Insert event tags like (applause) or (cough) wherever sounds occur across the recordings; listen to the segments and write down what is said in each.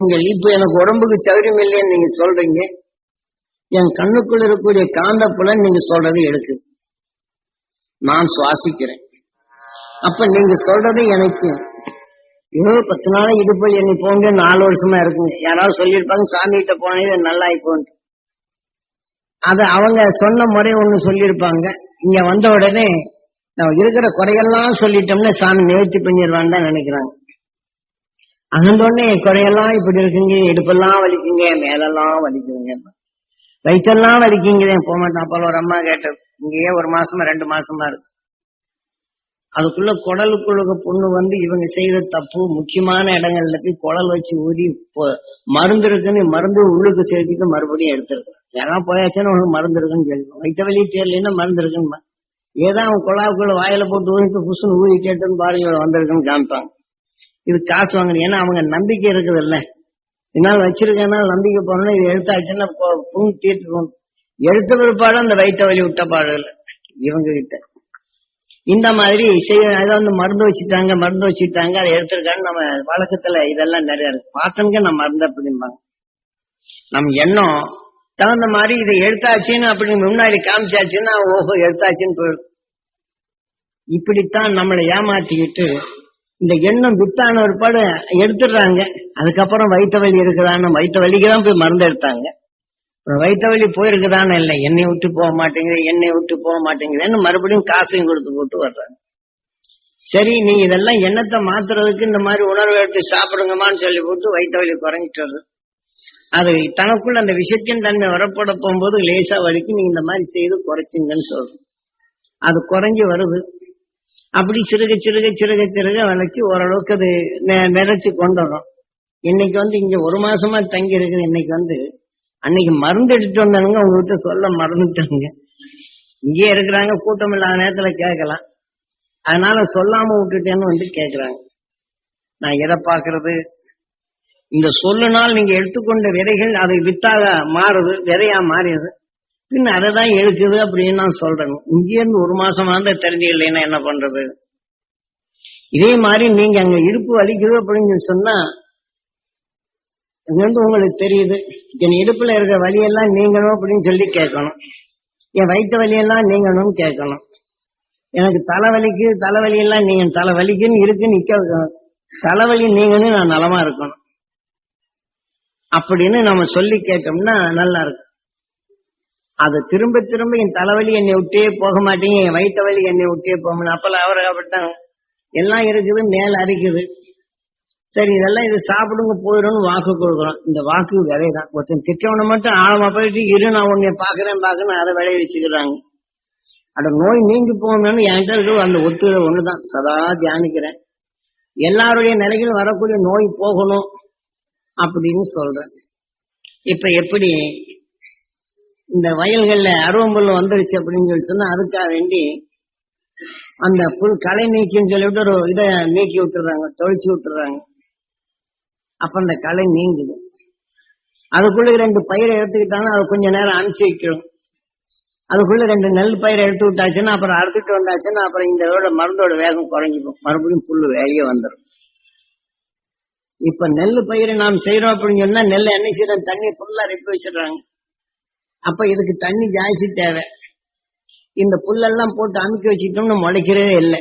நீங்கள் இப்ப எனக்கு உடம்புக்கு சௌரியம் இல்லைன்னு நீங்க சொல்றீங்க. என் கண்ணுக்குள்ள இருக்கக்கூடிய காந்த புலன் நீங்க சொல்றது எடுக்குது நான் சுவாசிக்கிறேன். அப்ப நீங்க சொல்றது எனக்கு ஏதோ பத்து நாளாக இது போய் என்னை போங்க நாலு வருஷமா இருக்குங்க. யாராவது சொல்லியிருப்பாங்க சாமி கிட்ட போனது நல்லா ஆயிப்போன்னு அது அவங்க சொன்ன முறை ஒண்ணு சொல்லியிருப்பாங்க. இங்க வந்த உடனே நம்ம இருக்கிற குறையெல்லாம் சொல்லிட்டோம்னா சாமி நிவர்த்தி பண்ணிடுவான்னு தான் நினைக்கிறாங்க. அகந்தோடனே குறையெல்லாம் இப்படி இருக்குங்க இடுப்பெல்லாம் வலிக்குங்க மேலெல்லாம் வலிக்குதுங்க. வயிற்றெல்லாம் வலிக்குங்க போக மாட்டேன் அப்போ ஒரு அம்மா கேட்டது இங்கேயே ஒரு மாசமா ரெண்டு மாசமா இருக்கு. அதுக்குள்ள குடலுக்குள்ள பொண்ணு வந்து இவங்க செய்த தப்பு முக்கியமான இடங்கள்ல போய் குடல் வச்சு ஊதி மருந்து இருக்குன்னு மருந்து உள்ளுக்கு சேர்த்துட்டு மறுபடியும் எடுத்துருக்கு ஏன்னா போயாச்சுன்னு உனக்கு மருந்து இருக்குன்னு கேள்வி. வைத்த வழி தெரியலன்னா மருந்து இருக்குன்னு ஏதோ அவன் குழாவுக்குள்ள வாயில போட்டு ஊதிட்டு புசுன்னு ஊதி கேட்டுன்னு பாருங்க வந்திருக்குன்னு காமிப்பாங்க. இது காசு வாங்கணும் ஏன்னா அவங்க நம்பிக்கை இருக்குது இல்ல என்னால் வச்சிருக்கேன்னா நம்பிக்கை போனோம்னா இது எடுத்தாச்சுன்னா போ- தீர்த்துக்கணும் எடுத்த பிற்பாடு அந்த வைத்த வலி விட்ட பாடு இல்லை இவங்க கிட்ட இந்த மாதிரி செய்ய அதை வந்து மருந்து வச்சுட்டாங்க மருந்து வச்சுட்டாங்க அதை எடுத்திருக்காங்க நம்ம வழக்கத்துல இதெல்லாம் நிறைய இருக்கு. பார்த்தனுங்க நம்ம மருந்து அப்படிம்பாங்க. நம் எண்ணம் தகுந்த மாதிரி இதை எடுத்தாச்சுன்னு அப்படி முன்னாடி காமிச்சாச்சுன்னா ஓஹோ எடுத்தாச்சுன்னு போயிடும். இப்படித்தான் நம்மளை ஏமாத்திக்கிட்டு இந்த எண்ணம் வித்தான ஒருபாடு எடுத்துடுறாங்க. அதுக்கப்புறம் வயிற்று வலி இருக்குதான்னு வயிற்று வலிக்கு தான் போய் மருந்து எடுத்தாங்க. அப்புறம் வயிற்று வலி போயிருக்குதானே இல்லை எண்ணெய் விட்டு போக மாட்டேங்குது எண்ணெய் விட்டு போக மாட்டேங்குதுன்னு மறுபடியும் காசையும் கொடுத்து போட்டு வர்றாங்க. சரி நீ இதெல்லாம் எண்ணத்தை மாத்துறதுக்கு இந்த மாதிரி உணர்வு எடுத்து சாப்பிடுங்கம்மான்னு சொல்லி போட்டு வயிற்று வலி குறைஞ்சிட்டு வருது. அது தனக்குள்ள அந்த விஷத்தின் தன்மை வரப்பட போகும்போது லேசா வலிக்கு நீங்க இந்த மாதிரி செய்து குறைச்சிங்கன்னு சொல்றோம். அது குறைஞ்சி வருது. அப்படி சிறுக சிறுக சிறுக சிறுக வளைச்சு ஓரளவுக்கு அது நிறைச்சு கொண்டு வரோம் இன்னைக்கு வந்து இங்க ஒரு மாசமா தங்கி இருக்குது. இன்னைக்கு வந்து அன்னைக்கு மருந்து எடுத்துட்டு வந்தானுங்க. உங்ககிட்ட சொல்ல மறந்துட்டாங்க. இங்கேயே இருக்கிறாங்க. கூட்டம் இல்லாத நேரத்துல கேட்கலாம். அதனால சொல்லாம விட்டுட்டேன்னு வந்து கேக்குறாங்க நான் எதை பாக்குறது இந்த சொல்லுனால் நீங்க எடுத்துக்கொண்ட விதைகள் அதை வித்தாக மாறுது விதையா மாறியது பின் அதை தான் எடுக்குது அப்படின்னு நான் சொல்றேன். இங்கேருந்து ஒரு மாசமா இருந்தா தெரிஞ்சுக்கலைன்னா என்ன பண்றது? இதே மாதிரி நீங்க அங்க இடுப்பு வலிக்குது அப்படின்னு சொன்னா இங்க வந்து உங்களுக்கு தெரியுது. என் இடுப்புல இருக்கிற வலியெல்லாம் நீங்கணும் அப்படின்னு சொல்லி கேட்கணும். என் வயிற்று வலியெல்லாம் நீங்கணும்னு கேட்கணும். எனக்கு தலைவலிக்கு தலைவலி எல்லாம் நீங்க தலைவலிக்குன்னு இருக்கு நிக்க தலைவலி நீங்கன்னு நான் நலமா இருக்கணும். அப்படின்னு நம்ம சொல்லி கேட்டோம்னா நல்லா இருக்கும். அது திரும்ப திரும்ப என் தலைவலி என்னை விட்டே போக மாட்டேங்க என் வயிற்று வலி என்னை விட்டே போக மாட்டேன் அப்பெல்லாம் அவர் எல்லாம் இருக்குது மேல அரிக்குது. சரி இதெல்லாம் இது சாப்பிடுங்க போயிடும்னு வாக்கு கொடுக்குறோம். இந்த வாக்கு விதைதான். ஒருத்தன் திட்டவனை மட்டும் ஆழமா போயிட்டு இரு நான் உன்னை பாக்குறேன் பாக்குறேன் அதை விளைய வச்சுக்கிறாங்க. அட நோய் நீங்கி போகணும்னு என்கிட்ட இருக்க அந்த ஒத்து ஒண்ணுதான். சதா தியானிக்கிறேன். எல்லாருடைய நிலைகளும் வரக்கூடிய நோய் போகணும் அப்படின்னு சொல்றேன். இப்ப எப்படி இந்த வயல்கள்ல அருவம்புல் வந்துருச்சு அப்படின்னு சொல்லி சொன்னா அதுக்காக வேண்டி அந்த புல் களை நீக்கின்னு சொல்லிவிட்டு ஒரு இதை நீக்கி விட்டுறாங்க தொழிச்சு விட்டுறாங்க. அப்ப அந்த களை நீங்குது. அதுக்குள்ள ரெண்டு பயிரை எடுத்துக்கிட்டாங்கன்னா அது கொஞ்ச நேரம் அனுப்பிச்சு வைக்கணும். அதுக்குள்ள ரெண்டு நெல் பயிரை எடுத்து விட்டாச்சுன்னா அப்புறம் அறுத்துட்டு வந்தாச்சுன்னா அப்புறம் இந்த இதோட மருந்தோட வேகம் குறைஞ்சிக்கும் மறுபடியும் புல்லு வெளியே வந்துடும் இப்ப நெல் பயிரை நாம் செய்யறோம் அப்படின்னு சொன்னா நெல் என்ன செய்யறோம்? தண்ணி ஃபுல்லா ரெப்பி வச்சிடுறாங்க. அப்ப இதுக்கு தண்ணி ஜாஸ்தி தேவை. இந்த புல்லெல்லாம் போட்டு அமுக்கி வச்சுட்டோம்னு முளைக்கிறதே இல்லை.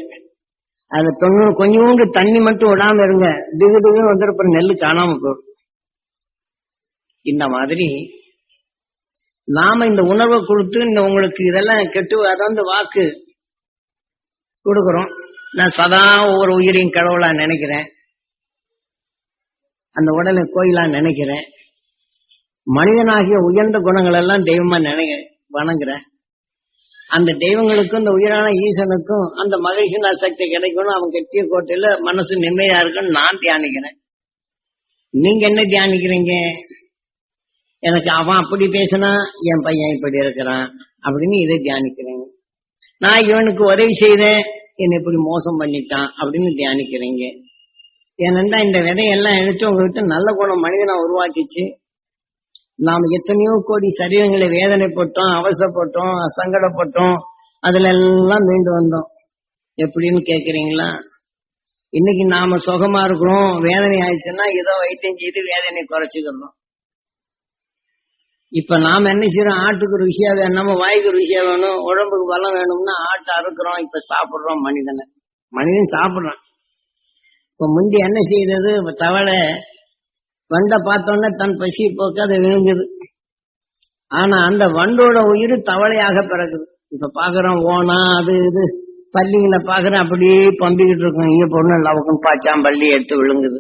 அது தொண்ணூறு கொஞ்சோண்டு தண்ணி மட்டும் விடாம இருங்க. திகு திகுன்னு வந்துருப்ப நெல் காணாம போயிடும். இந்த மாதிரி நாம இந்த உணர்வை கொடுத்து இந்த உங்களுக்கு இதெல்லாம் கெட்டு அதாவது வாக்கு கொடுக்குறோம். நான் சதா ஒவ்வொரு உயிரையும் கடவுளா நினைக்கிறேன். அந்த உடலை கோயிலா நினைக்கிறேன். மனிதனாகிய உயர்ந்த குணங்கள் எல்லாம் தெய்வமா நினை வணங்குறேன் அந்த தெய்வங்களுக்கும் இந்த உயிரான ஈசனுக்கும் அந்த மகிழ்ச்சினா சக்தி கிடைக்கணும் அவன் கெட்டிய கோட்டையில மனசு நிம்மதியா இருக்குன்னு நான் தியானிக்கிறேன். நீங்க என்ன தியானிக்கிறீங்க? எனக்கு அவன் அப்படி பேசினா என் பையன் இப்படி இருக்கிறான் அப்படின்னு இதை தியானிக்கிறீங்க நான் இவனுக்கு உதவி செய்தேன் என்னை இப்படி மோசம் பண்ணிட்டான் அப்படின்னு தியானிக்கிறீங்க. ஏனென்றா இந்த விதையெல்லாம் எடுத்து உங்ககிட்ட நல்ல குணம் மனிதனை உருவாக்கிச்சு. நாம் எத்தனையோ கோடி சரீரங்களை வேதனைப்பட்டோம் அவசப்பட்டோம் சங்கடப்பட்டோம் அதுல எல்லாம் மீண்டு வந்தோம். எப்படின்னு கேக்குறீங்களா? இன்னைக்கு நாம சுகமா இருக்கிறோம் வேதனை ஆயிடுச்சுன்னா ஏதோ வைத்தியம் செய்து வேதனை குறைச்சிக்கிறோம். இப்ப நாம என்ன செய்யறோம் ஆட்டுக்கு ருசியா வேணும் நம்ம வாய்க்கு ருசியா வேணும் உடம்புக்கு பலம் வேணும்னா ஆட்டை அறுக்கிறோம் இப்ப சாப்பிடுறோம் மனிதனை. மனிதன் சாப்பிடுறான். இப்ப முந்தி என்ன செய்யறது தவளை வண்டை பார்த்தோன்னே தன் பசி போக்க அதை விழுங்குது. ஆனா அந்த வண்டோட உயிர் தவளையாக பிறகுது இப்ப பாக்குறோம் ஓனா அது இது. பள்ளிங்களை பாக்குறேன் அப்படியே பம்பிக்கிட்டு இருக்கோம். இங்க பொண்ணு லவக்கம் பாய்ச்சாம் பள்ளி எடுத்து விழுங்குது.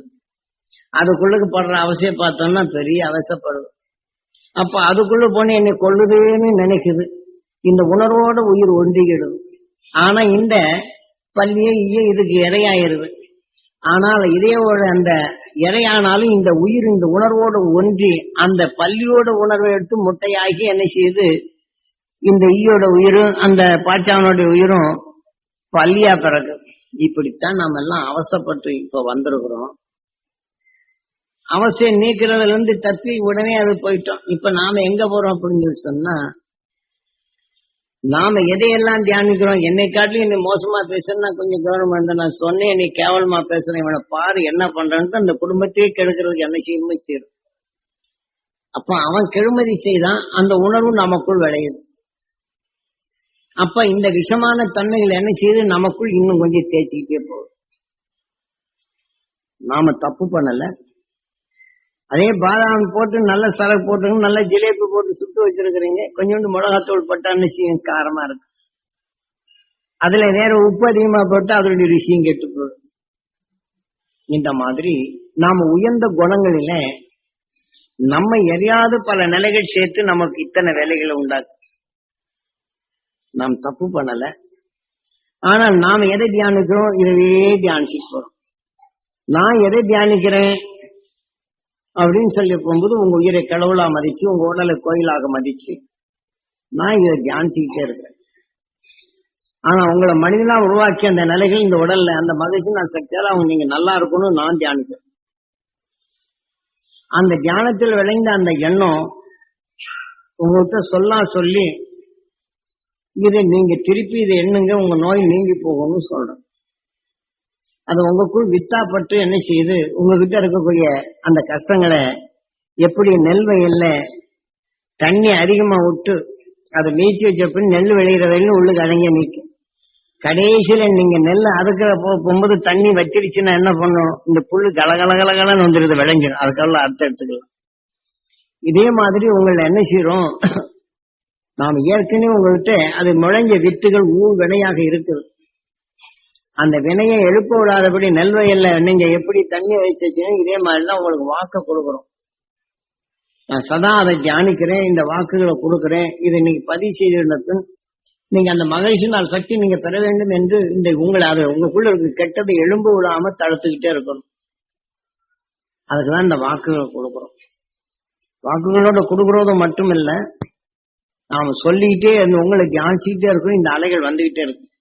அதுக்குள்ளுக்கு படுற அவசியம் பார்த்தோம்னா பெரிய அவசப்படுது. அப்ப அதுக்குள்ள போன என்னை கொள்ளுதேன்னு நினைக்குது. இந்த உணர்வோட உயிர் ஒன்றிக்கிடுது. ஆனா இந்த பள்ளியே இதுக்கு இரையாயிருது. ஆனால் இதயோட அந்த இறையானாலும் இந்த உயிர் இந்த உணர்வோடு ஒன்றி அந்த பள்ளியோட உணர்வை எடுத்து முட்டையாகி என்ன செய்து இந்த ஈயோட உயிரும் அந்த பாச்சாவனுடைய உயிரும் பள்ளியா பிறகு. இப்படித்தான் நாம எல்லாம் அவசப்பட்டு இப்ப வந்திருக்கிறோம். அவசியம் நீக்கிறதுல இருந்து தப்பி உடனே அது போயிட்டோம். இப்ப நாம எங்க போறோம் அப்படின்னு சொல்லி சொன்னா நாம எதையெல்லாம் தியானிக்கிறோம் என்னை காட்டிலும் என்னை மோசமா பேசுறேன்னா கொஞ்சம் கவனமா இருந்தா நான் சொன்னேன் நீ கேவலமா பேசுறேன் இவனை பாரு என்ன பண்றான்ட்டு அந்த குடும்பத்தையே கெடுக்கிறதுக்கு என்ன செய்யுமே செய்யும் அப்ப அவன் கெழுமதி செய்தான் அந்த உணர்வு நமக்குள் விளையுது. அப்ப இந்த விஷமான தன்மைகள் என்ன செய்யுது நமக்குள் இன்னும் கொஞ்சம் தேய்ச்சிக்கிட்டே போகுது. நாம தப்பு பண்ணல அதே பாதாம் போட்டு நல்ல சரக்கு போட்டு நல்ல ஜிலேபி போட்டு சுட்டு வச்சிருக்கிறீங்க. கொஞ்சோண்டு மிளகாத்தூள் போட்டான்னு நிச்சயம் காரமா இருக்கு அதுல வேற உப்பு அதிகமா போட்டு அதனுடைய ருசியும் கெட்டு போடும் இந்த மாதிரி நாம உயர்ந்த குணங்களில நம்ம எரியாத பல நிலைகள் சேர்த்து நமக்கு இத்தனை வேலைகளை உண்டாக்கு. நாம் தப்பு பண்ணல. ஆனால் நாம எதை தியானிக்கிறோம்? இதையே தியானிச்சுட்டு போறோம். நான் எதை தியானிக்கிறேன்? அப்படின்னு சொல்லி போகும்போது உங்க உயிரை கடவுளா மதிச்சு உங்க உடலை கோயிலாக மதிச்சு நான் இதை தியானிச்சுக்கிட்டே இருக்கிறேன். ஆனா உங்களை மனிதனா உருவாக்கி அந்த நிலைகள் இந்த உடல்ல அந்த மகிழ்ச்சி நான் சக்தியால அவங்க நீங்க நல்லா இருக்கணும்னு நான் தியானிக்கிறேன் அந்த தியானத்தில் விளைந்த அந்த எண்ணம் உங்ககிட்ட சொல்லா சொல்லி இதை நீங்க திருப்பி இதை எண்ணுங்க உங்க நோய் நீங்கி போகும்னு சொல்றேன். அது உங்களுக்குள் வித்தாப்பட்டு என்ன செய்யுது உங்ககிட்ட இருக்கக்கூடிய அந்த கஷ்டங்களை எப்படி நெல் வயல்ல தண்ணி அதிகமா விட்டு அதை மீச்சு வச்ச பின் நெல் விளையிற வரையிலும் உள்ளுக்கு அடங்கி நிற்கும். கடைசியில நீங்க நெல் அதுக்கிற போகும்போது தண்ணி வச்சிருச்சுன்னா என்ன பண்ணும்? இந்த புல்லு கலகலகலகலன்னு வந்துருது விளைஞ்சிடும் அதுக்கெல்லாம் அர்த்தம் எடுத்துக்கலாம். இதே மாதிரி உங்களை என்ன செய்யறோம் (clears throat) நாம் ஏற்கனவே உங்ககிட்ட அது முளைஞ்ச வித்துகள் ஊர் வினையாக இருக்குது. அந்த வினையை எழுப்ப விடாதபடி நெல்வயல்ல நீங்க எப்படி தண்ணி வச்சுச்சுன்னு இதே மாதிரிதான் உங்களுக்கு வாக்க கொடுக்குறோம். நான் சதா அதை தியானிக்கிறேன் இந்த வாக்குகளை கொடுக்குறேன். இதை நீங்க பதிவு செய்திருந்த நீங்க அந்த மகிழ்ச்சினால் சக்தி நீங்க பெற வேண்டும் என்று இந்த உங்களை அதை உங்களுக்குள்ள இருக்க கெட்டதை எழும்ப விடாம தடுத்துக்கிட்டே இருக்கணும். அதுக்குதான் இந்த வாக்குகளை கொடுக்குறோம். வாக்குகளோட மட்டும் இல்லை நாம சொல்லிக்கிட்டே அந்த உங்களை தியானிச்சுக்கிட்டே இருக்கணும். இந்த அலைகள் வந்துகிட்டே இருக்கும்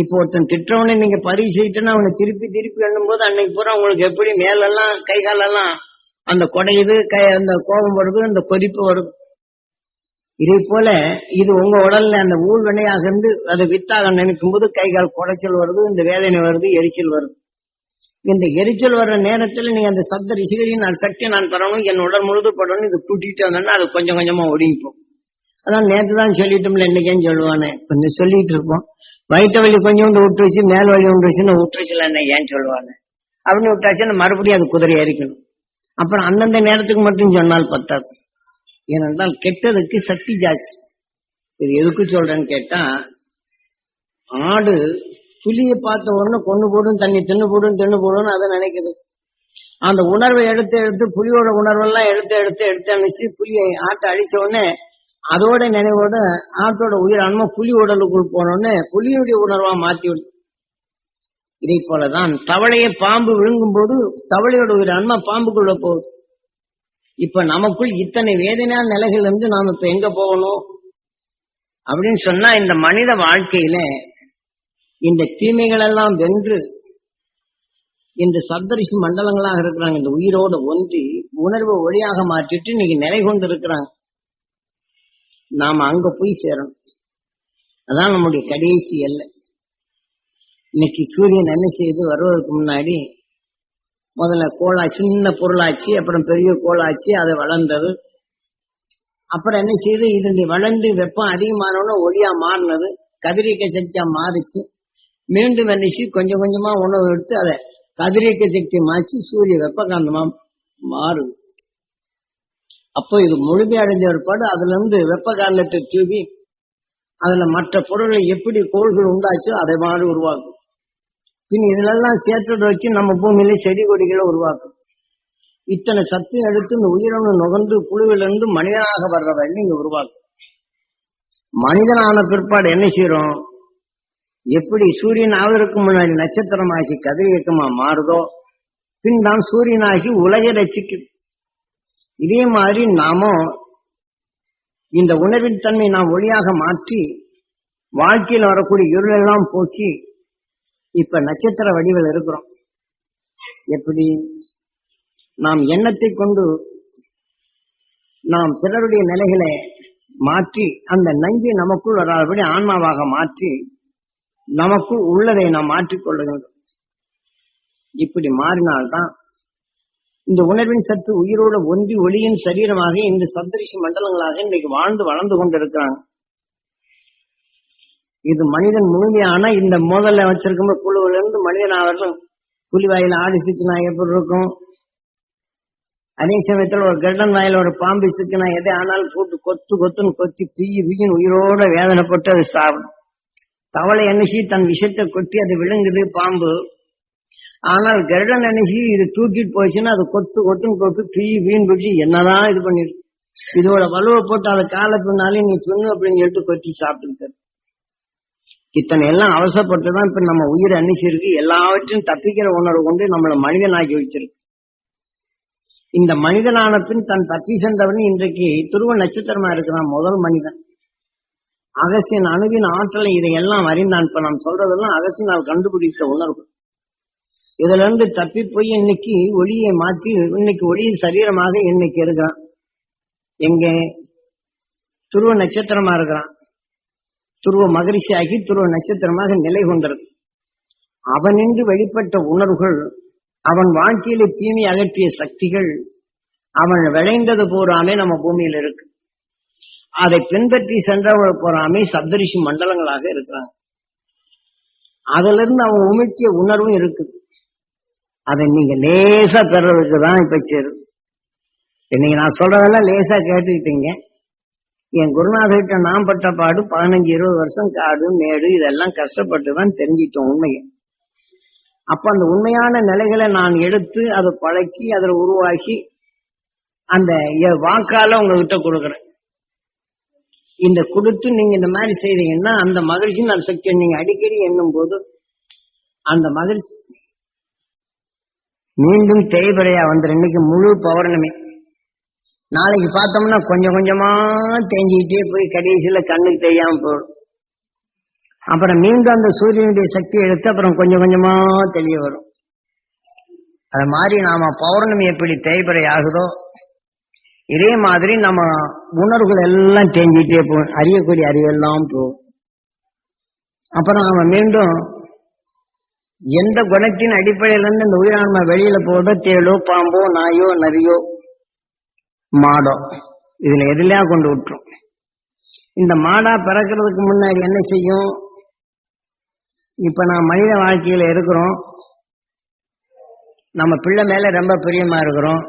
இப்போ ஒருத்தன் திட்டவனே நீங்க பதிவு அவனை திருப்பி திருப்பி எண்ணும் போது அன்னைக்கு பூரா உங்களுக்கு எப்படி மேலெல்லாம் கை காலெல்லாம் அந்த கொடையுது கை அந்த கோபம் வருது அந்த கொதிப்பு வருது. இதே போல இது உங்க உடல்ல அந்த ஊழ்வினையாக இருந்து அதை வித்தாக நினைக்கும் போது கை கால் குடைச்சல் வருது இந்த வேதனை வருது எரிச்சல் வருது. இந்த எரிச்சல் வர்ற நேரத்துல நீங்க அந்த சப்த ரிசிகரின் நான் சக்தி நான் பெறணும் என் உடல் முழுது படணும் இதை கூட்டிட்டு வந்தோம்னா அது கொஞ்சம் கொஞ்சமா ஒடுங்கிப்போம் அதான் நேற்று தான் சொல்லிட்டோம்ல இன்னைக்கேன்னு சொல்லுவானே. கொஞ்சம் சொல்லிட்டு இருப்போம். வயிற்று வலி கொஞ்சோண்டு விட்டு வச்சு மேல் வலி ஒன்று வச்சுன்னு விட்டு வச்சுல என்ன ஏன் சொல்லுவாங்க? அப்படின்னு விட்டாச்சுன்னா மறுபடியும் அது குதிரை எரிக்கணும் அப்புறம் அந்தந்த நேரத்துக்கு மட்டும் சொன்னால் பத்தாது. ஏனென்றால் கெட்டதுக்கு சக்தி ஜாஸ்தி. இது எதுக்கு சொல்றேன்னு கேட்டா ஆடு புலியை பார்த்த உடனே கொண்டு போடும் தண்ணி தின்னு போடும் தின்னு போடும்னு அதை நினைக்குது. அந்த உணர்வை எடுத்து எடுத்து புலியோட உணர்வெல்லாம் எடுத்து எடுத்து எடுத்து அனுப்பிச்சு புலியை ஆட்டை அழிச்ச உடனே அதோட நினைவோட ஆட்டோட உயிர் ஆன்மா புலி உடலுக்குள் போனோடனே புலியுடைய உணர்வா மாத்தி விடு. இதை போலதான் தவளையை பாம்பு விழுங்கும் போது தவளையோட உயிர் ஆன்மா பாம்புக்குள்ள போகுது. இப்ப நமக்குள் இத்தனை வேதனையான நிலைகள் இருந்து நாம இப்ப எங்க போகணும்? அப்படின்னு சொன்னா இந்த மனித வாழ்க்கையில இந்த தீமைகள் எல்லாம் வென்று இந்த சப்தரிசி மண்டலங்களாக இருக்கிறாங்க. இந்த உயிரோட ஒன்றி உணர்வை ஒளியாக மாற்றிட்டு இன்னைக்கு நிலை கொண்டு இருக்கிறாங்க. நாம அங்க போய் சேரணும். அதான் நம்முடைய கடைசி எல்லை. இன்னைக்கு சூரியன் என்ன செய்யுது வருவதற்கு முன்னாடி முதல்ல கோலா சின்ன பொருளாச்சு அப்புறம் பெரிய கோலாச்சு அது வளர்ந்தது. அப்புறம் என்ன செய்யுது இது வளர்ந்து வெப்பம் அதிகமானவன ஒளியா மாறினது. கதிரியக்க சக்தியா மாறிச்சு. மீண்டும் என்ன கொஞ்சம் கொஞ்சமா உணவு எடுத்து அதை கதிரியக்க சக்தி மாற்றி சூரிய வெப்பகாந்தமா மாறுது. அப்போ இது முழுமையடைஞ்ச ஒருபாடு அதுல இருந்து வெப்ப காரணத்தை தூவி அதுல மற்ற பொருளை எப்படி கோள்கள் உண்டாச்சோ அதை மாதிரி உருவாக்கும். பின் இதுலெல்லாம் சேர்த்ததை வச்சு நம்ம பூமியில செடி கொடிகளை உருவாக்கும். இத்தனை சத்து எடுத்து இந்த உயிரணு நுகர்ந்து புழுவிலிருந்து மனிதனாக வர்றதை நீங்க உருவாக்கும். மனிதனான பிற்பாடு என்ன செய்யறோம்? எப்படி சூரியன் ஆவதற்கு முன்னாடி நட்சத்திரமாகி கதிரியக்கமா மாறுதோ பின் தான் சூரியனாகி உலகை ரசிக்கும் இதே மாதிரி நாமும் இந்த உணர்வின் தன்மை நாம் ஒளியாக மாற்றி வாழ்க்கையில் வரக்கூடிய இருளெல்லாம் போக்கி இப்ப நட்சத்திர வடிவில் இருக்கிறோம். எப்படி? நாம் எண்ணத்தை கொண்டு நாம் பிறருடைய நிலைகளை மாற்றி அந்த நஞ்சை நமக்குள் வராதபடி ஆன்மாவாக மாற்றி நமக்குள் உள்ளதை நாம் மாற்றிக்கொள்ளுகின்றோம் இப்படி மாறினால்தான் இந்த உணர்வின் சத்து உயிரோட ஒன்றி ஒளியின் சரீரமாக இந்த சப்தரிஷி மண்டலங்களாக இன்னைக்கு வாழ்ந்து வளர்ந்து கொண்டிருக்கிறாங்க. இது மனிதன் முழுமையான இந்த முதல்ல வச்சிருக்கும் புழுவில இருந்து மனிதன் ஆவர்கள் புலி வாயில ஆடி சிக்கினா எப்படி இருக்கும்? அதே சமயத்துல ஒரு கருடன் வாயில ஒரு பாம்பு சிக்கினா எதை ஆனாலும் போட்டு கொத்து கொத்துன்னு கொத்தி தீயி வீயின் உயிரோட வேதனைப்பட்டு அது சாப்பிடும். தவளை எண்ணி தன் விஷத்தை கொட்டி அது விழுங்குது பாம்பு. ஆனால் கருடன் நினைச்சி இது தூக்கிட்டு போச்சுன்னா அது கொத்து கொத்துன்னு கொத்து தீ வீண் பிடிச்சி என்னதான் இது பண்ணிரு. இதோட வலுவை போட்டு அதை காலை பின்னாலே நீ துண்ணு அப்படின்னு சொல்லிட்டு கொத்தி சாப்பிட்டு இத்தனை எல்லாம் அவசரப்பட்டு தான் இப்ப நம்ம உயிர் அன்னிச்சிருக்கு எல்லாவற்றையும் தப்பிக்கிற உணர்வு கொண்டு நம்மளை மனிதனாக்கி வச்சிருக்கு. இந்த மனிதனான பின் தன் தப்பி சென்றவன் இன்றைக்கு துருவ நட்சத்திரமா இருக்கிறான் முதல் மனிதன். அகசியன் அணுவின் ஆற்றலை இதையெல்லாம் அறிந்தான். இப்ப நாம் சொல்றதெல்லாம் அகசியனால் கண்டுபிடித்த உணர்வு. இதுல இருந்து தப்பி போய் இன்னைக்கு ஒளியை மாற்றி இன்னைக்கு ஒளியின் சரீரமாக இன்னைக்கு இருக்கிறான். எங்க? துருவ நட்சத்திரமா இருக்கிறான். துருவ மகரிஷி ஆகி துருவ நட்சத்திரமாக நிலை கொண்டது அவனின்று வெளிப்பட்ட உணர்வுகள் அவன் வாழ்க்கையில தீமை அகற்றிய சக்திகள் அவன் விளைந்தது பூராமே நம்ம பூமியில இருக்கு. அதை பின்பற்றி சென்றவர்கள் பூராமே சப்தரிஷி மண்டலங்களாக இருக்கிறாங்க அதுல இருந்து அவன் உமிழ்த்திய உணர்வும் இருக்குது. அதை நீங்க லேசா பெறதுக்கு தான் இப்ப சேரு இன்னைக்கு நான் சொல்றதெல்லாம் லேசா கேட்டுக்கிட்டீங்க. என் குருநாதர்கிட்ட நான் பட்ட பாடு பதினஞ்சு இருபது வருஷம் காடு மேடு இதெல்லாம் கஷ்டப்பட்டு தான் தெரிஞ்சிட்டோம் உண்மையை. அப்ப அந்த உண்மையான நிலைகளை நான் எடுத்து அதை பழக்கி அதில் உருவாக்கி அந்த எ- வாக்கால உங்ககிட்ட கொடுக்குறேன். இந்த கொடுத்து நீங்க இந்த மாதிரி செய்தீங்கன்னா அந்த மகிழ்ச்சி நான் சக்தி நீங்க அடிக்கடி என்னும் போது அந்த மகிழ்ச்சி மீண்டும் தேய்பிரையா வந்துடும் இன்னைக்கு முழு பௌர்ணமி. நாளைக்கு பார்த்தோம்னா கொஞ்சம் கொஞ்சமா தேஞ்சிக்கிட்டே போய் கடைசியில கண்ணுக்கு தெரியாம போயிடும். அப்புறம் மீண்டும் அந்த சூரியனுடைய சக்தி எடுத்து அப்புறம் கொஞ்சம் கொஞ்சமா தெரிய வரும். அது மாதிரி நாம பௌர்ணமி எப்படி தேய்பிரை ஆகுதோ இதே மாதிரி நம்ம உணர்வுகள் எல்லாம் தேஞ்சிட்டே போகும். அறியக்கூடிய அறிவெல்லாம் போகும். அப்புறம் அவன் மீண்டும் எந்த குணத்தின் அடிப்படையிலிருந்து இந்த உயிரான்மை வெளியில போதோ தேளோ பாம்போ நாயோ நரியோ மாடோ இதுல எதுலயா கொண்டு விட்டுரும். இந்த மாடா பிறக்கிறதுக்கு முன்னாடி என்ன செய்யும்? இப்ப நான் மனித வாழ்க்கையில இருக்கிறோம். நம்ம பிள்ளை மேல ரொம்ப பிரியமா இருக்கிறோம்.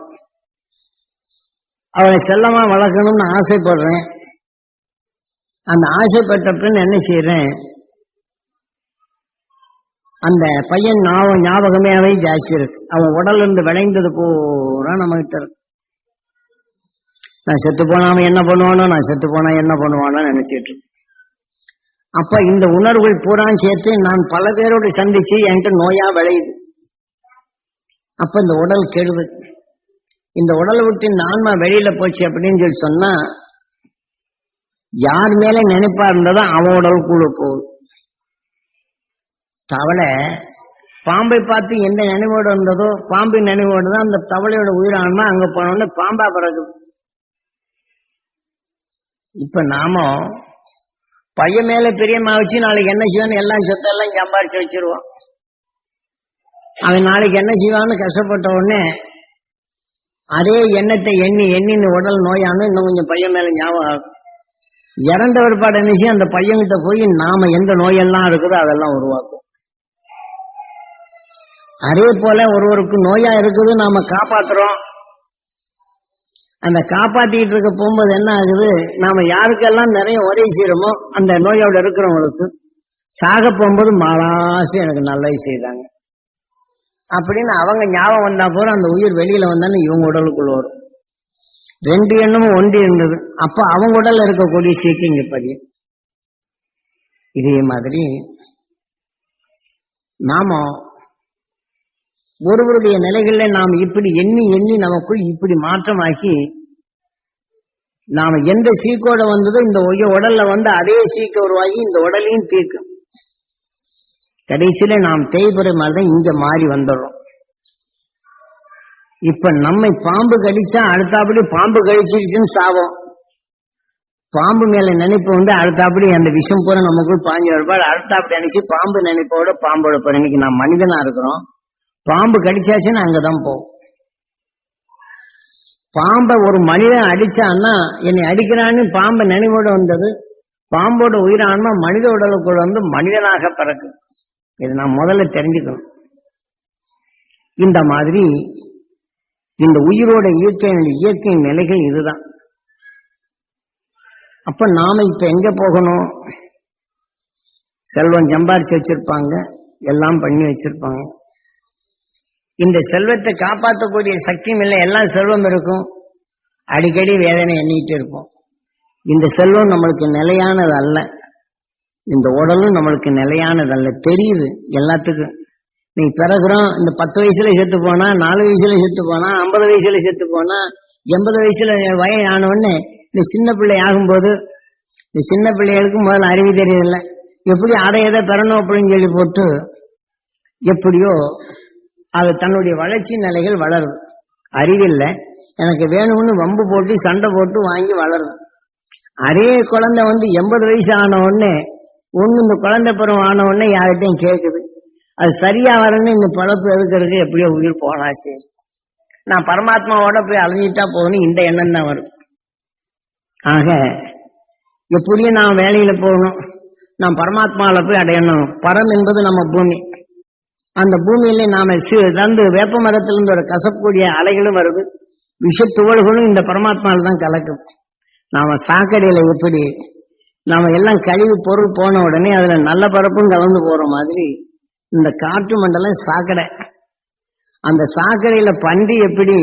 அவனை செல்லமா வளர்க்கணும்னு ஆசைப்படுறேன். அந்த ஆசைப்பட்ட பின் என்ன செய்யறேன் அந்த பையன் ஞாபகம் ஞாபகமே ஜாஸ்தி இருக்கு. அவன் உடல் இருந்து விளைந்தது பூரா நம்ம கிட்ட இருக்கு. நான் செத்து போனா அவன் என்ன பண்ணுவானோ நான் செத்து போனா என்ன பண்ணுவானோ நினைச்சிட்டு அப்ப இந்த உணர்வுகள் பூரா சேர்த்து நான் பல பேரோடு சந்திச்சு என்கிட்ட நோயா விளையுது. அப்ப இந்த உடல் கெடுது. இந்த உடலை விட்டு இந்த ஆன்மா வெளியில போச்சு அப்படின்னு சொல்லி சொன்னா யார் மேல நினைப்பா இருந்ததோ அவன் உடலுக்குள்ள போகுது. தவளை பாம்பை பார்த்து எந்த நினைவோடு இருந்ததோ பாம்பு நினைவோடு தான் அந்த தவளையோட உயிரானமா அங்க போனோடனே பாம்பா பிறகுது இப்ப நாம பையன் மேல பிரியமா வச்சு நாளைக்கு என்ன செய்வோம் எல்லாம் சொத்தெல்லாம் சம்பாரிச்சு வச்சிருவோம். அவன் நாளைக்கு என்ன செய்வான்னு கஷ்டப்பட்ட உடனே அதே எண்ணத்தை எண்ணி எண்ணின்னு உடல் நோயானு இன்னும் கொஞ்சம் பையன் மேல ஞாபகம் ஆகும். இறந்த பிற்பாடு என்ன செய்யும்? அந்த பையன்கிட்ட போய் நாம எந்த நோயெல்லாம் இருக்குதோ அதெல்லாம் உருவாக்கும். அதே போல ஒருவருக்கு நோயா இருக்குது நாம காப்பாத்துறோம். அந்த காப்பாத்திட்டு இருக்க போகும்போது என்ன ஆகுது? நாம யாருக்கெல்லாம் நிறைய உதவி செய்யறோமோ அந்த நோயோட இருக்கிறவங்களுக்கு சாக போகும்போது மாலாசு எனக்கு நல்லது செய்தாங்க அப்படின்னு அவங்க ஞாபகம் வந்தா போற அந்த உயிர் வெளியில வந்தாலும் இவங்க உடலுக்குள்ள வரும். ரெண்டு எண்ணமும் ஒன்று இருந்தது. அப்ப அவங்க உடல்ல இருக்கக்கூடிய சீக்கு இங்க இதே மாதிரி நாம ஒருவருடைய நிலைகள்ல நாம் இப்படி எண்ணி எண்ணி நமக்குள் இப்படி மாற்றமாக்கி நாம எந்த சீக்கோட வந்ததோ இந்த உடல்ல வந்து அதே சீக்க உருவாகி இந்த உடலையும் தீர்க்கும். கடைசியில நாம் தேய்புரை மாதிரிதான் இங்க மாறி வந்துடுறோம். இப்ப நம்மை பாம்பு கடிச்சா அடுத்தாப்படி பாம்பு கடிச்சிருச்சுன்னு சாவோம். பாம்பு மேல நினைப்பு வந்து அடுத்தாப்படி அந்த விஷம் பூரா நமக்குள் பாஞ்சு வருபாடு அடுத்தாப்படி நினைச்சு பாம்பு நினைப்போட பாம்போட போற இன்னைக்கு நான் மனிதனா இருக்கிறோம். பாம்பு கடிச்சாச்சுன்னு அங்கதான் போகும் பாம்பை ஒரு மனிதன் அடிச்சான்னா என்னை அடிக்கிறான்னு பாம்பை நினைவோட வந்தது. பாம்போட உயிரான்மா மனித உடலுக்குள்ள வந்து மனிதனாக பிறக்கு. இது நான் முதல்ல தெரிஞ்சுக்கணும். இந்த மாதிரி இந்த உயிரோட இயற்கை இயற்கை நிலைகள் இதுதான். அப்ப நாம இப்ப எங்க போகணும்? செல்வம் சம்பாரிச்சு வச்சிருப்பாங்க எல்லாம் பண்ணி வச்சிருப்பாங்க. இந்த செல்வத்தை காப்பாற்றக்கூடிய சக்தியும் இல்லை எல்லாம் செல்வம் இருக்கும். அடிக்கடி வேதனை எண்ணிட்டு இருப்போம். இந்த செல்வம் நம்மளுக்கு நிலையானது அல்ல. இந்த உடலும் நம்மளுக்கு நிலையானது அல்ல. தெரியுது எல்லாத்துக்கும். நீ பிறகுறோம் இந்த பத்து வயசுல செத்து போனா நாலு வயசுல செத்து போனா ஐம்பது வயசுல செத்து போனா எண்பது வயசுல வயது ஆனவுடனே இந்த சின்ன பிள்ளை ஆகும்போது இந்த சின்ன பிள்ளைகளுக்கு முதல்ல அறிவு தெரியல எப்படி அதை எதை பெறணும் அப்படின்னு சொல்லி போட்டு எப்படியோ அது தன்னுடைய வளர்ச்சி நிலைகள் வளருது. அறிவில்ல. எனக்கு வேணும்னு வம்பு போட்டு சண்டை போட்டு வாங்கி வளருது. அதே குழந்தை வந்து எண்பது வயசு ஆன உடனே ஒன்று இந்த குழந்தை பருவம் ஆன உடனே யார்கிட்டையும் கேட்குது அது சரியா வரணும்னு இந்த பழப்பு எதுக்கிறதுக்கு எப்படியோ உயிர் போனா சரி நான் பரமாத்மாவோட போய் அலைஞ்சிட்டா போகணும் இந்த எண்ணம் தான் வரும். ஆக எப்படியும் நான் வேலையில போகணும். நான் பரமாத்மாவில் போய் அடையணும். பரம் என்பது நம்ம பூமி. அந்த பூமியில நாம சி- வந்து வேப்ப மரத்திலிருந்து ஒரு கசக்கூடிய அலைகளும் வருது. விஷத்துவல்களும் இந்த பரமாத்மாவில் தான் கலக்குது. நாம சாக்கடையில எப்படி நாம எல்லாம் கழிவு பொருள் போன உடனே அதுல நல்ல பரப்பும் கலந்து போற மாதிரி இந்த காற்று மண்டலம் சாக்கடை. அந்த சாக்கடையில பண்டி எப்படி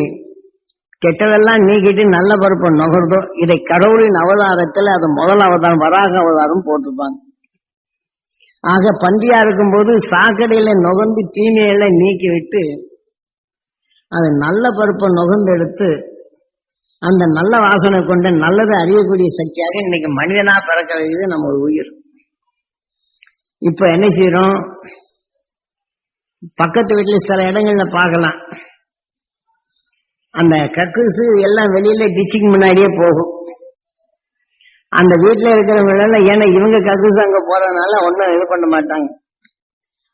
கெட்டதெல்லாம் நீக்கிட்டு நல்ல பருப்பை நுகர்தோ இதை கடவுளின் அவதாரத்துல அது முதல் அவதாரம் வராக அவதாரம் போட்டிருப்பாங்க. ஆக பன்றியா இருக்கும்போது சாக்கடையில நுகர்ந்து தீமைகளை நீக்கி விட்டு அது நல்ல பருப்பை நுகர்ந்து எடுத்து அந்த நல்ல வாசனை கொண்ட நல்லதை அறியக்கூடிய சக்தியாக இன்னைக்கு மனிதனா பிறக்க வைக்கிறது நம்ம உயிர். இப்ப என்ன செய்யறோம் பக்கத்து வீட்டுல சில இடங்கள்ல பார்க்கலாம். அந்த கக்கூசு எல்லாம் வெளியில டிச்சுக்கு முன்னாடியே போகும். அந்த வீட்டுல இருக்கிறவங்க ஏன்னா இவங்க கக்கூசு அங்க போறதுனால ஒன்னும் இது பண்ண மாட்டாங்க.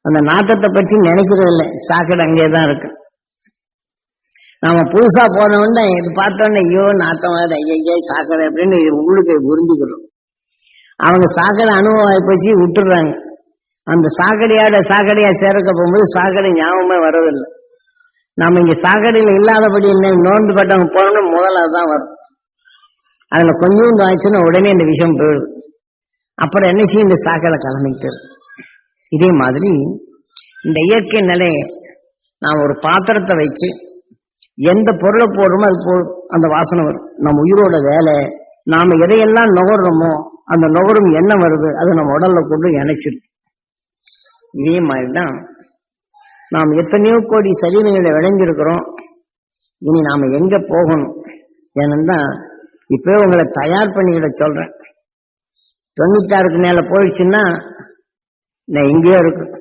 அந்த நாத்தத்தை பற்றி நினைக்கிறது இல்லை. சாக்கடை அங்கேதான் இருக்கு. நாம புதுசா போனவுடனே இது பார்த்த ஐயோ நாத்தம் ஐயோ சாக்கடை அப்படின்னு உள்ளுக்கு புரிஞ்சுக்கிறோம் அவங்க சாக்கடை அனுபவம் போச்சு விட்டுடுறாங்க. அந்த சாக்கடையோட சாக்கடையா சேர்க்க போகும்போது சாக்கடை ஞாபகமே வரதில்லை. நம்ம இங்க சாக்கடையில இல்லாதபடி என்ன நோந்து பட்டவங்க போனோம்னா முதல்ல தான் வரும். அதுல கொஞ்சம் ஆச்சுன்னா உடனே இந்த விஷயம் போயிடுது. அப்புறம் என்ன செய்யும்? இந்த சாக்கடை கலந்துக்கிட்டு இதே மாதிரி இந்த இயற்கை நிலை நாம் ஒரு பாத்திரத்தை வச்சு எந்த பொருளை போடுறோமோ அது போ அந்த வாசனை வரும். நம்ம உயிரோட வேலை நாம எதையெல்லாம் நுகர்றோமோ அந்த நுகரும் எண்ணம் வருது. அது நம்ம உடல்ல கொண்டு இணைச்சிருக்கு இதே மாதிரிதான் நாம் எத்தனையோ கோடி சரீரங்களை விளைஞ்சிருக்கிறோம். இனி நாம எங்க போகணும்? ஏன்னா இப்பவே உங்களை தயார் பண்ணிக்கிட சொல்றேன். தொண்ணூத்தாறுக்கு மேல போயிடுச்சுன்னா நான் எங்கேயோ இருக்கும்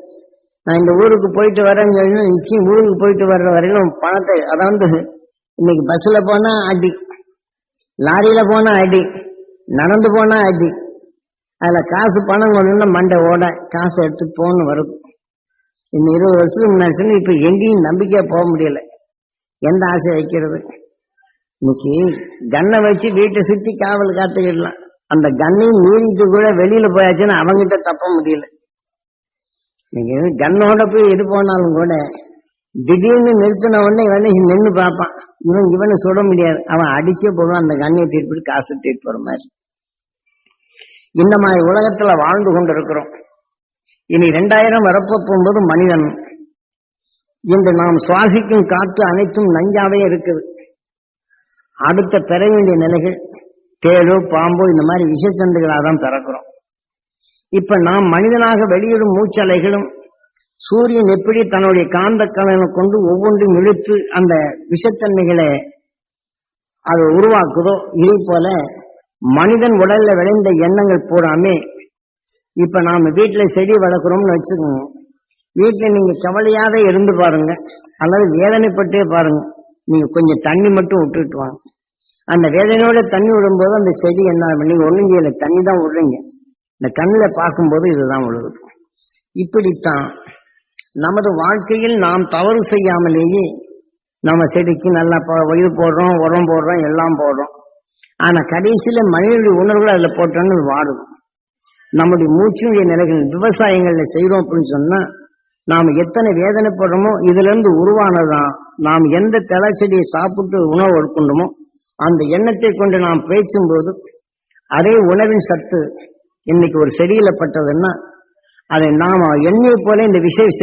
நான் இந்த ஊருக்கு போயிட்டு வரேன்னு சொல்லி நிச்சயம் ஊருக்கு போயிட்டு வர்ற வரையிலும் பணத்தை அதாவது இன்னைக்கு பஸ்ல போனா அடி லாரியில போனா அடி நடந்து போனா அடி அதுல காசு பணம் கொண்டு மண்டை ஓட காசு எடுத்து போன்னு வருது. இந்த இருபது வருஷத்துக்கு முன்னாடி சொன்ன இப்ப எங்கேயும் நம்பிக்கையா போக முடியல. எந்த ஆசை வைக்கிறது? இன்னைக்கு கண்ணை வச்சு வீட்டை சுத்தி காவல் காத்துக்கிடலாம். அந்த கண்ணையும் மீறிட்டு கூட வெளியில போயாச்சுன்னா அவங்கிட்ட தப்ப முடியல. நீங்க கண்ணோட போய் எது போனாலும் கூட திடீர்னு நிறுத்தின உடனே இவனை நின்று பார்ப்பான். இவன் இவனை சுட முடியாது. அவன் அடிச்சே போடுவான். அந்த கண்ணியை தீர்ப்பிட்டு காசு தீர்ப்பு போற மாதிரி. இந்த மாதிரி உலகத்துல வாழ்ந்து கொண்டிருக்கிறோம். இனி ரெண்டாயிரம் வரப்போ போகும்போது மனிதன். இன்று நாம் சுவாசிக்கும் காற்று அனைத்தும் நஞ்சாவே இருக்குது. அடுத்த பெற வேண்டிய நிலைகள் தேழு பாம்போ இந்த மாதிரி விஷச்சந்துகளாக தான் பிறக்கிறோம். இப்ப நாம் மனிதனாக வெளியிடும் மூச்சலைகளும் சூரியன் எப்படி தன்னுடைய காந்த கலனை கொண்டு ஒவ்வொன்றையும் இழுத்து அந்த விஷத்தன்மைகளை அது உருவாக்குதோ இதே போல மனிதன் உடல்ல விளைந்த எண்ணங்கள் பூராமே இப்ப நாம வீட்டுல செடி வளர்க்குறோம்னு வச்சுக்கோங்க. வீட்டுல நீங்க கவலையாக இருந்து பாருங்க. அல்லது வேதனைப்பட்டே பாருங்க. நீங்க கொஞ்சம் தண்ணி மட்டும் விட்டுட்டு வாங்க. அந்த வேதனையோட தண்ணி விடும்போது அந்த செடி என்ன ஆகும்? நீங்க ஒண்ணும் செய்யல. தண்ணி தான் விடுறீங்க. இந்த கண்ணில் பார்க்கும்போது இதுதான் விழுகுது இப்படித்தான் நமது வாழ்க்கையில் நாம் தவறு செய்யாமலேயே நம்ம செடிக்கு நல்லா ப- போடுறோம் உரம் போடுறோம் எல்லாம் போடுறோம். ஆனா கடைசியில மனிதனுடைய உணர்வுகள் அதுல போட்டோன்னு அது வாடுது. நம்முடைய மூச்சினுடைய நிலைகள் விவசாயங்கள்ல செய்யறோம் அப்படின்னு சொன்னா நாம் எத்தனை வேதனைப்படுறோமோ இதுல இருந்து உருவானதான் நாம் எந்த தலை செடியை சாப்பிட்டு உணவு எடுக்கணுமோ அந்த எண்ணத்தை கொண்டு நாம் பேசும்போது அதே உணவின் சத்து இன்னைக்கு ஒரு செடியில பட்டதுன்னா அதை நாம எண்ணெய் போல இந்த விசேஷ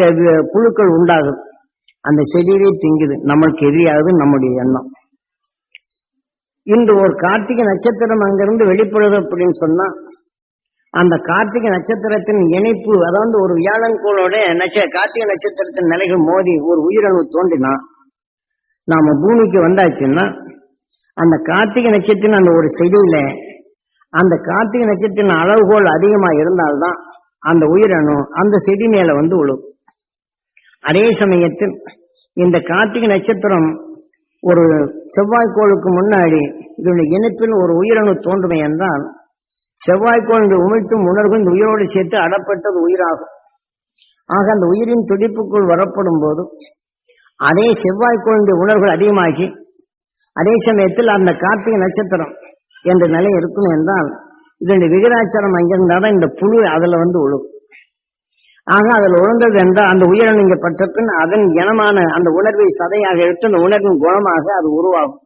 புழுக்கள் உண்டாகும். அந்த செடியிலே திங்குது. நம்மளுக்கு எதிரியாகுது நம்முடைய எண்ணம். இன்று ஒரு கார்த்திகை நட்சத்திரம் அங்கிருந்து வெளிப்படுது அப்படின்னு சொன்னா அந்த கார்த்திகை நட்சத்திரத்தின் இணைப்பு அதாவது ஒரு வியாழன் கோளோட நட்ச கார்த்திகை நட்சத்திரத்தின் நிலைகள் மோதி ஒரு உயிரணு தோண்டினா நாம பூமிக்கு வந்தாச்சுன்னா அந்த கார்த்திகை நட்சத்திரம் அந்த ஒரு செடியில அந்த கார்த்திகை நட்சத்திரம் அளவுகோல் அதிகமா இருந்தால்தான் அந்த உயிரணு அந்த செடி மேல வந்து விழும் அதே சமயத்தில் இந்த கார்த்திகை நட்சத்திரம் ஒரு செவ்வாய்க்கோளுக்கு முன்னாடி இதனுடைய இணைப்பில் ஒரு உயிரணு தோன்றுமை என்றால் செவ்வாய்க்கோள் என்று உமிழ்த்தும் உணர்வு இந்த உயிரோடு சேர்த்து அடப்பட்டது உயிராகும். ஆக அந்த உயிரின் துடிப்புக்குள் வரப்படும் போது அதே செவ்வாய்க்கோளுடைய உணர்வுகள் அதிகமாகி அதே சமயத்தில் அந்த கார்த்திகை நட்சத்திரம் என்ற நிலை இருக்கும் என்றால் இதனுடைய விகிதாச்சாரம் அங்கிருந்தாலும் இந்த புழு அதுல வந்து ஒழுகும். ஆக அதில் உழந்தது என்றால் அந்த உயிரணு இங்கே பட்ட பின் அதன் இனமான அந்த உணர்வை சதையாக எடுத்து அந்த உணர்வின் குணமாக அது உருவாகும்.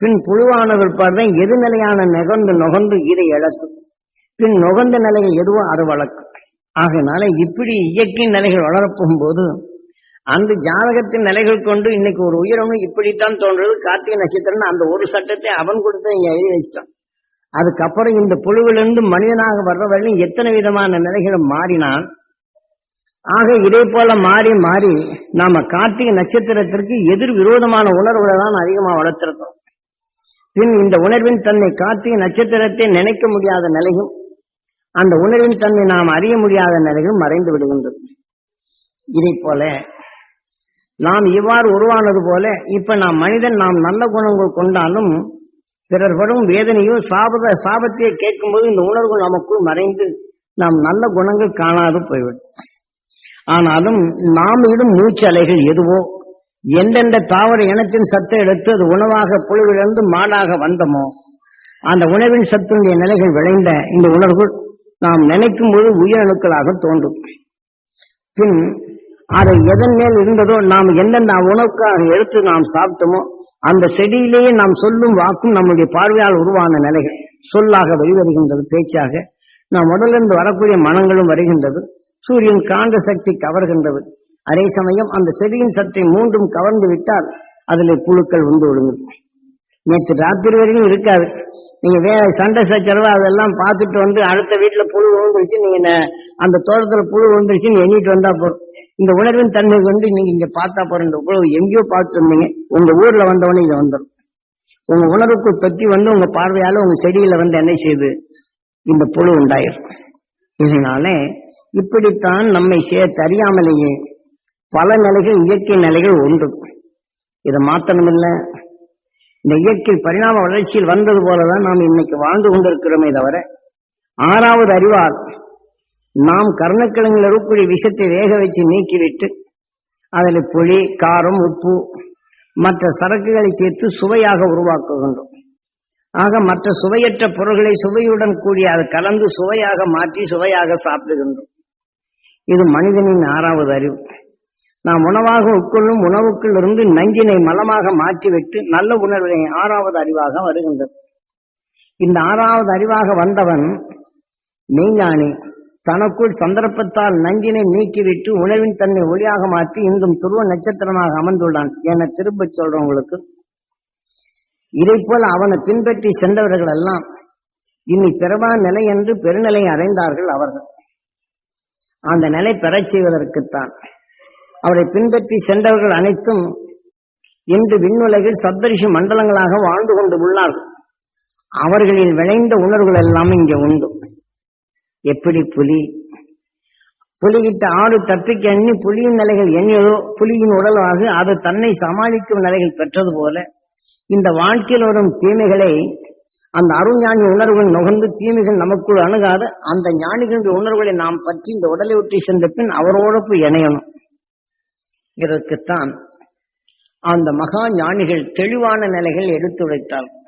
பின் புழுவானவர் பார்வை எது நிலையான நுகர்ந்து இதை இழக்கும். பின் நுகர்ந்த நிலைகள் எதுவோ அது வளர்க்கும் ஆகையினால இப்படி இயற்கை நிலைகள் வளரப்போகும் போது அந்த ஜாதகத்தின் நிலைகள் கொண்டு இன்னைக்கு ஒரு உயிரணு இப்படித்தான் தோன்றது கார்த்திகை நட்சத்திரம் அந்த ஒரு சட்டத்தை அவன் கொடுத்து இங்க எழுதி வச்சிட்டான். அதுக்கப்புறம் இந்த புழுவிலிருந்து மனிதனாக வர்ற வரையிலும் எத்தனை விதமான நிலைகளும் மாறினான் ஆக இதே போல மாறி மாறி நாம கார்த்திகை நட்சத்திரத்திற்கு எதிர் விரோதமான உணர்வுகளை தான் அதிகமா வளர்த்திருக்கோம் பின் இந்த உணர்வின் தன்னை கார்த்திகை நட்சத்திரத்தை நினைக்க முடியாத நிலையும் அந்த உணர்வின் தன்னை நாம் அறிய முடியாத நிலையும் மறைந்து விடுகின்றது. இதை போல நாம் இவ்வாறு உருவானது போல இப்ப நாம் மனிதன் நாம் நல்ல குணங்கள் கொண்டாலும் பிறர் படும் வேதனையோ சாபத சாபத்தையே கேட்கும்போது இந்த உணர்வு நமக்குள் மறைந்து நாம் நல்ல குணங்கள் காணாது போய்விடும். ஆனாலும் நாம் இடும் மூச்சலைகள் எதுவோ எந்தெந்த தாவர இனத்தின் சத்தை எடுத்து அது உணவாக புழுவிலிருந்து மாடாக வந்தமோ அந்த உணவின் சத்துடைய நிலைகள் விளைந்த இந்த உணர்வு நாம் நினைக்கும் போது உயிரணுக்களாக தோன்றும். பின் அதை எதன் மேல் இருந்ததோ நாம் எந்தெந்த உணவுக்காக எடுத்து நாம் சாப்பிட்டோமோ அந்த செடியிலேயே நாம் சொல்லும் வாக்கும் நம்முடைய பார்வையால் உருவான நிலைகள். சொல்லாக வெளிவருகின்றது பேச்சாக. நாம் உடலிருந்து வரக்கூடிய மனங்களும் வருகின்றது. சூரியன் காந்த சக்தி கவர்கின்றது. அதே சமயம் அந்த செடியின் சத்தை மூன்றும் கவர்ந்து விட்டால் அதில் புழுக்கள் வந்து விழுங்கும் நேற்று ராத்திரி வரைக்கும் இருக்காது. நீங்க வே சண்டை சச்சரவு அதெல்லாம் பார்த்துட்டு வந்து அடுத்த வீட்டுல புழு விழுந்துருச்சு நீங்க அந்த தோட்டத்துல புழு விழுந்துருச்சுன்னு எண்ணிட்டு வந்தா போறோம் இந்த உணர்வின் தன்மை வந்து நீங்க இங்க பார்த்தா போற இந்த புழு எங்கேயோ பார்த்து வந்தீங்க. உங்க ஊர்ல வந்தவொடனே இதை வந்துடும் உங்க உணர்வுக்கு தொத்தி வந்து உங்க பார்வையால உங்க செடியில வந்து என்ன செய்யுது இந்த புழு உண்டாயிருக்கும் இதனால இப்படித்தான் நம்மை செய்ய அறியாமலேயே பல நிலைகள் இயற்கை நிலைகள் உண்டு. இதை மாத்தணுமில்லை இந்த இயற்கை பரிணாம வளர்ச்சியில் வந்தது போலதான் நாம் இன்னைக்கு வாழ்ந்து கொண்டிருக்கிறோமே தவிர ஆறாவது அறிவால் நாம் கருணக்கிழங்கில் இருக்கக்கூடிய விஷத்தை வேக வச்சு நீக்கிவிட்டு அதில் புளி காரம் உப்பு மற்ற சரக்குகளை சேர்த்து சுவையாக உருவாக்குகின்றோம். ஆக மற்ற சுவையற்ற பொருள்களை சுவையுடன் கூடிய அது கலந்து சுவையாக மாற்றி சுவையாக சாப்பிடுகின்றோம். இது மனிதனின் ஆறாவது அறிவு. நாம் உணவாக உட்கொள்ளும் உணவுக்குள் இருந்து நஞ்சினை மலமாக மாற்றிவிட்டு நல்ல உணர்வினை ஆறாவது அறிவாக வருகின்றது. இந்த ஆறாவது அறிவாக வந்தவன் மெய்ஞானி. தனக்குள் சந்தர்ப்பத்தால் நஞ்சினை நீக்கிவிட்டு உணவின் தன்னை ஒளியாக மாற்றி இன்றும் துருவ நட்சத்திரமாக அமர்ந்துள்ளான். என திரும்ப சொல்றவங்களுக்கு இதை போல அவனை பின்பற்றி சென்றவர்கள் எல்லாம் இனி பிறவா நிலை என்று பெருநிலை அடைந்தார்கள் அவர்கள். அந்த நிலை பெறச் செய்வதற்குத்தான் அவரை பின்பற்றி சென்றவர்கள் அனைத்தும் இன்று விண்ணுலகில் சப்தரிஷி மண்டலங்களாக வாழ்ந்து கொண்டு உள்ளார்கள். அவர்களில் விளைந்த உணர்வுகள் எல்லாம் இங்கே உண்டு. எப்படி புலி? புலிகிட்ட ஆடு தப்பிக்க எண்ணி புலியின் நிலைகள் எண்ணியதோ புலியின் உடலாக அது தன்னை சமாளிக்கும் நிலைகள் பெற்றது போல இந்த வாழ்க்கையில் வரும் தீமைகளை அந்த அருஞானி உணர்வுகள் நுகர்ந்து தீமைகள் நமக்குள் அணுகாத அந்த ஞானிகளுடைய உணர்வுகளை நாம் பற்றி இந்த உடலை ஒட்டி சென்ற பின் அவரோட போய் இணையணும். இதற்குத்தான் அந்த மகா ஞானிகள் தெளிவான நிலைகள் எடுத்துரைத்தார்கள்